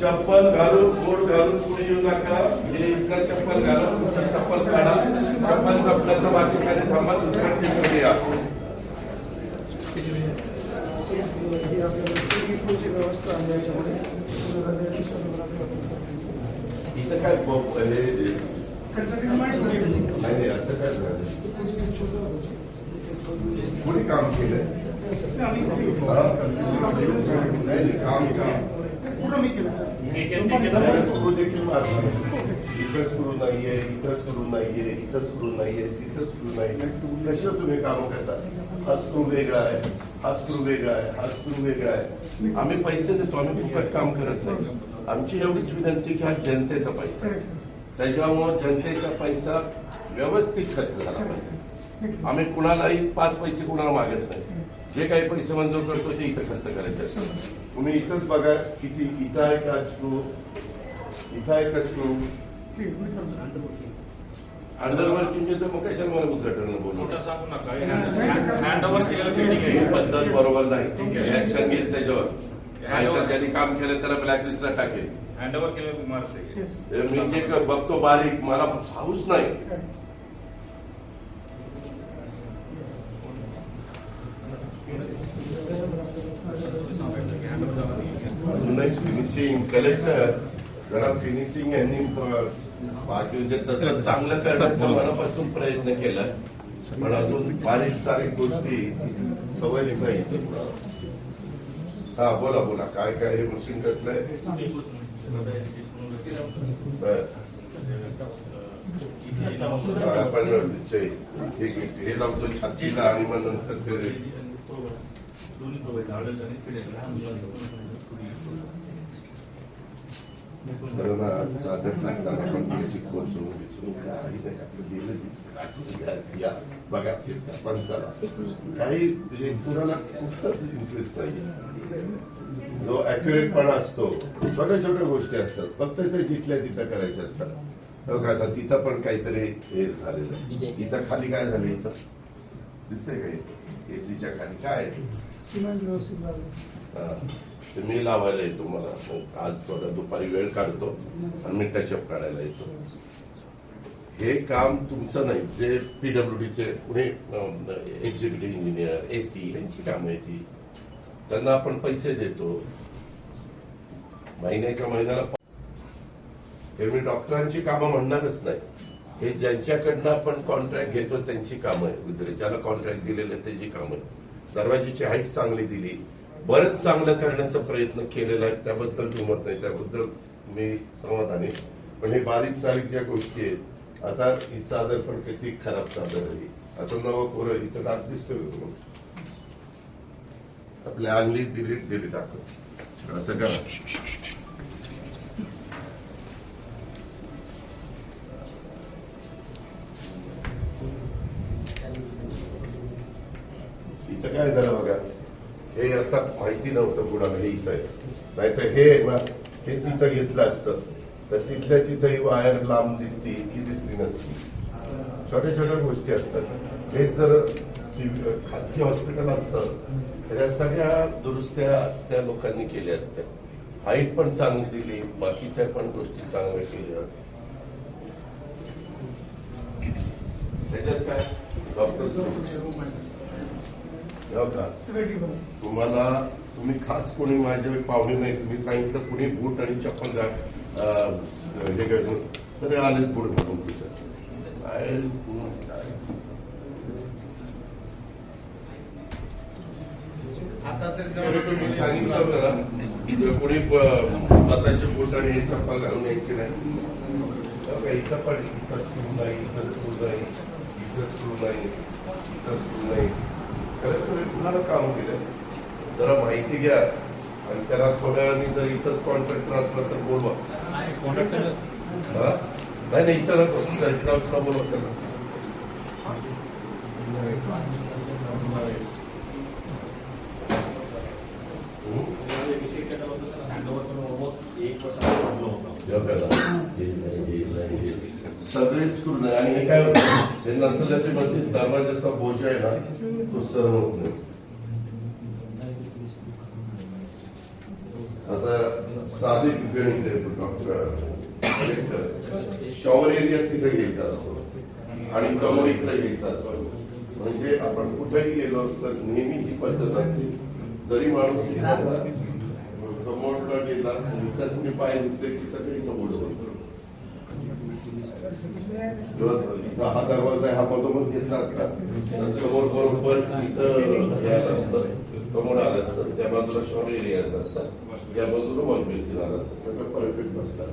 चप्पल घालून बोट घालून पुढे येऊ नका. हे इथलं चप्पल घाला तुमचं चप्पल काढा. चप्पल संपलं तर बाकी खाली थांबा दुसऱ्या ठिकाणी या. इथं काय नाही नाही असं काय झालं कोणी काम केलंय? हा? नाही नाही काम काम. सुरू देखील मारणार इथं सुरू नाहीये इथं सुरू नाहीये इथं सुरू नाहीये तिथं सुरू नाहीये. कशा तुम्ही काम करता? हा स्क्रू वेगळा आहे हा स्क्रू वेगळा आहे हा स्क्रू वेगळा आहे. आम्ही पैसे देतो आम्ही फुकट काम करत नाही. आमची एवढीच विनंती की हा जनतेचा पैसा आहे. त्याच्यामुळं जनतेचा पैसा व्यवस्थित खर्च झाला पाहिजे. आम्ही कुणालाही पाच पैसे कुणाला मागत नाही. जे काही पैसे मंजूर करतो ते इथं खर्च करायचे असतात. तुम्ही इथंच बघा किती इथं आहे का स्क्रू? इथं आहे का स्क्रू? अंडरवर्किंग तर मग कशाला मला उद्घाटन बोलू? ही पद्धत बरोबर नाही. ठीक आहे. ऍक्शन घेईल त्याच्यावर. ज्यांनी काम केलं त्याला ब्लॅकलिस्टला टाकेल. हँड ओव्हर हे मी जे क- बघतो बारीक मला हाऊस नाही. अजूनही फिनिशिंग कलेक्टर जरा फिनिशिंग यांनी प- बाकी म्हणजे तसं चांगलं करण्याचा मनापासून प्रयत्न केला. पण अजून बारीक सारीक गोष्टी सवय नाही. हा बोला बोला. काय काय हे मशीन कसलं आहे. आपण हे लावतो छातीला आणि मग नंतर ते कारण चादर टाकताना पण ते अशी खोचून बिचून काही नाही आपलं दिलं या- बघा ते पण चला काही म्हणजे कुणाला कुठलाच इंटरेस्ट नाही जो अॅक्युरेटपणा असतो छोट्या छोट्या गोष्टी असतात फक्त ते तिथल्या तिथं करायच्या असतात बघा आता तिथं पण काहीतरी हे झालेलं. इथं खाली काय झालं इथं दिसतंय काय एसीच्या खाली काय आहे? ते मी लावायला येतो मला मग आज थोडा दुपारी वेळ काढतो आणि मी टचअप काढायला येतो. हे काम तुमचं नाही जे पीडब्ल्यूडीचे Pune executive engineer A C यांची कामं आहे ती त्यांना आपण पैसे देतो. महिन्याच्या महिन्याला हे मी डॉक्टरांची कामं म्हणणारच नाही. हे ज्यांच्याकडनं आपण कॉन्ट्रॅक्ट घेतो त्यांची कामं आहे ज्याला कॉन्ट्रॅक्ट दिलेलं त्याची कामं आहे दरवाजीची हाईट चांगली दिली. बरंच चांगलं करण्याचा प्रयत्न केलेला आहे. त्याबद्दल मी मत नाही. त्याबद्दल मी समाधानी. पण हे बारीक सारीक ज्या गोष्टी आहेत आता ही चादर पण किती खराब चादर आहे. आता नवं पोरं इथं डाक दिसतोय आपल्या आणली दिली दिली टाकत असं करा. इथं काय झालं बघा? हे आता माहिती नव्हतं कुणाला हे इथं आहे. नाहीतर हे हेच इथं घेतलं असतं. तर तिथल्या तिथं ही वायर लांब दिसती की दिसली नसती. छोट्या छोट्या गोष्टी असतात. हे जर खाजगी हॉस्पिटल असतं तर या सगळ्या दुरुस्त्या त्या लोकांनी केल्या असत्या. हाईट पण चांगली दिली बाकीच्या पण गोष्टी चांगल्या केल्या. त्याच्यात काय? डॉक्टर आहे तुम्हाला तुम्ही खास कोणी माझे पाहुणे नाही तुम्ही सांगितलं कुणी बूट आणि चप्पल घाल अं, हे घालून तरी आले बूट घालून सांगितलं कोणी स्वतःचे बूट आणि चप्पल घालून यायची नाही. का, इथं पण इथं स्क्रू नाही इथं स्क्रू नाही इथं स्क्रू नाही इथं स्क्रू नाही. खरं तुम्ही कुणाला काम केलं? जरा माहिती घ्या. आणि त्याला थोड्या वेळाने जर इथंच कॉन्ट्रॅक्टर असला तर बोलवा. हा? नाही नाही इथं नको. सर्किट हाऊसला बोलवा त्याला. सगळेच आणि हे काय होतं? हे नसल्याच्या मध्ये दरवाजाचा बोजा आहे ना तो सहन होत नाही आता साधी गणित आहे डॉक्टर शॉवर एरिया तिथे घ्यायचा असतो आणि कमर इकडे घ्यायचा असतो. म्हणजे आपण कुठेही गेलो तर नेहमी ही पद्धत असते. जरी माणूस कमोडला गेला तर तुम्ही पाय धुतले की सगळे कमोड होतो किंवा इथं हा दरवाजा आहे, हा मधोमध घेतला असता तर समोर बरोबर इथं यायला असतं कमोड आलं असतं त्या बाजूला शॉवर एरिया आला असता या बाजूला वॉश बेसिन आलं असतं सगळं परफेक्ट बसलं